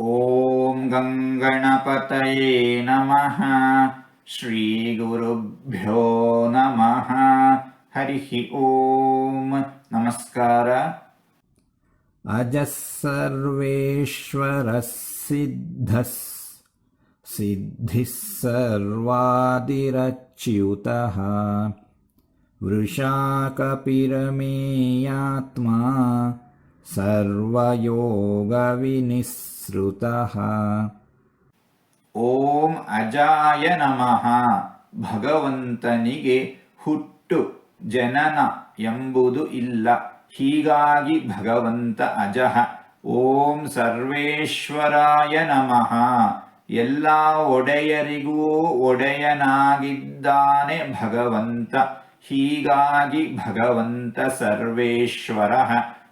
ॐ गङ्गणपतये नमः। श्रीगुरुभ्यो नमः। हरिः ॐ नमस्कार। अजः सर्वेश्वरः सिद्धः। सिद्धिः सर्वादिरच्युतः। वृषाकपिरमेयात्मा सर्वयोगविनिःसृतः ಓಂ ಅಜಾಯ ನಮಃ ಭಗವಂತನಿಗೆ ಹುಟ್ಟು ಜನನ ಎಂಬುದು ಇಲ್ಲ ಹೀಗಾಗಿ ಭಗವಂತ ಅಜಃ ಓಂ ಸರ್ವೇಶ್ವರಾಯ ನಮಃ ಎಲ್ಲ ಒಡೆಯರಿಗೂ ಒಡೆಯನಾಗಿದ್ದಾನೆ ಭಗವಂತ ಹೀಗಾಗಿ ಭಗವಂತ ಸರ್ವೇಶ್ವರ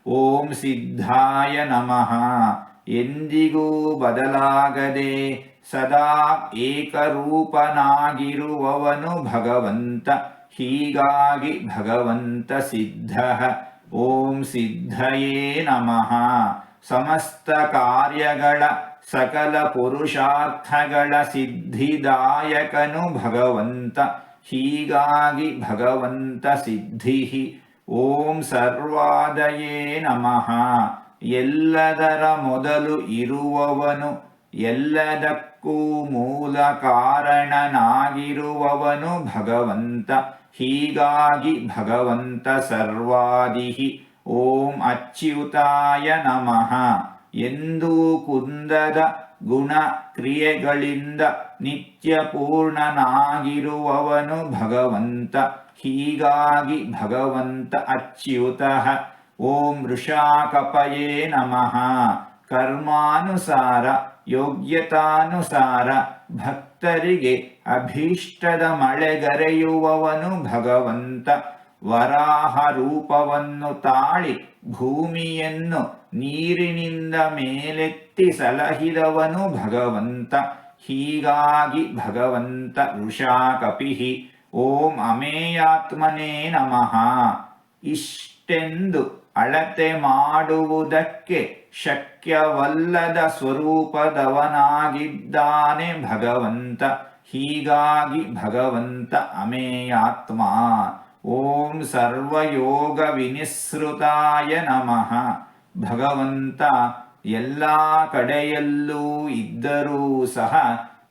ಓಂ ಸಿದ್ಧಾಯ ನಮಃ. ಎಂದಿಗೂ ಬದಲಾಗದೆ ಸದಾ ಏಕರೂಪನಾಗಿರುವವನು ಭಗವಂತ, ಹೀಗಾಗಿ ಭಗವಂತ ಸಿದ್ಧ. ಓಂ ಸಿದ್ಧಯೇ ನಮಃ. ಸಮಸ್ತ ಕಾರ್ಯಗಳ ಸಕಲ ಪುರುಷಾರ್ಥಗಳ ಸಿದ್ಧಿದಾಯಕನು ಭಗವಂತ, ಹೀಗಾಗಿ ಭಗವಂತ ಸಿದ್ಧಿ ಓಂ ಸರ್ವಾದಯೇ ನಮಃ. ಎಲ್ಲದರ ಮೊದಲು ಇರುವವನು, ಎಲ್ಲದಕ್ಕೂ ಮೂಲ ಕಾರಣನಾಗಿರುವವನು ಭಗವಂತ. ಹೀಗಾಗಿ ಭಗವಂತ ಸರ್ವಾದಿಹಿ. ಓಂ ಅಚ್ಯುತಾಯ ನಮಃ. ಎಂದೂ ಕುಂದದ ಗುಣ ಕ್ರಿಯೆಗಳಿಂದ ನಿತ್ಯ ಪೂರ್ಣನಾಗಿರುವವನು ಭಗವಂತ. ಹೀಗಾಗಿ ಭಗವಂತ ಅಚ್ಯುತಃ. ಓಂ ಋಷಾಕಪಯೇ ನಮಃ. ಕರ್ಮಾನುಸಾರ, ಯೋಗ್ಯತಾನುಸಾರ, ಭಕ್ತರಿಗೆ ಅಭೀಷ್ಟದ ಮಳೆಗರೆಯುವವನು ಭಗವಂತ. ವರಾಹ ರೂಪವನ್ನು ತಾಳಿ ಭೂಮಿಯನ್ನು ನೀರಿನಿಂದ ಮೇಲೆತ್ತಿ ಸಲಹಿದವನು ಭಗವಂತ. ಹೀಗಾಗಿ ಭಗವಂತ ವೃಷಾಕಪಿಹಿ, ಓಂ ಅಮೇಯಾತ್ಮನೇ ನಮಃ. ಇಷ್ಟೆಂದು ಅಳತೆ ಮಾಡುವುದಕ್ಕೆ ಶಕ್ಯವಲ್ಲದ ಸ್ವರೂಪದವನಾಗಿದ್ದಾನೆ ಭಗವಂತ. ಹೀಗಾಗಿ ಭಗವಂತ ಅಮೇಯಾತ್ಮ. ಓಂ ಸರ್ವಯೋಗ ವಿನಿಸೃತಾಯ ನಮಃ. ಭಗವಂತ ಎಲ್ಲ ಕಡೆಯಲ್ಲೂ ಇದ್ದರೂ ಸಹ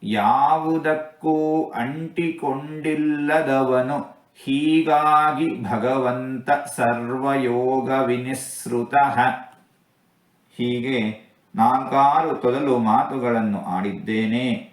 ಯಾವುದಕ್ಕೂ ಅಂಟಿಕೊಂಡಿಲ್ಲದವನು. ಹೀಗಾಗಿ ಭಗವಂತ ಸರ್ವಯೋಗ ವಿನಿಸೃತ ಹೀಗೆ ನಾಲ್ಕಾರು ತೊದಲು ಮಾತುಗಳನ್ನು ಆಡಿದ್ದೇನೆ.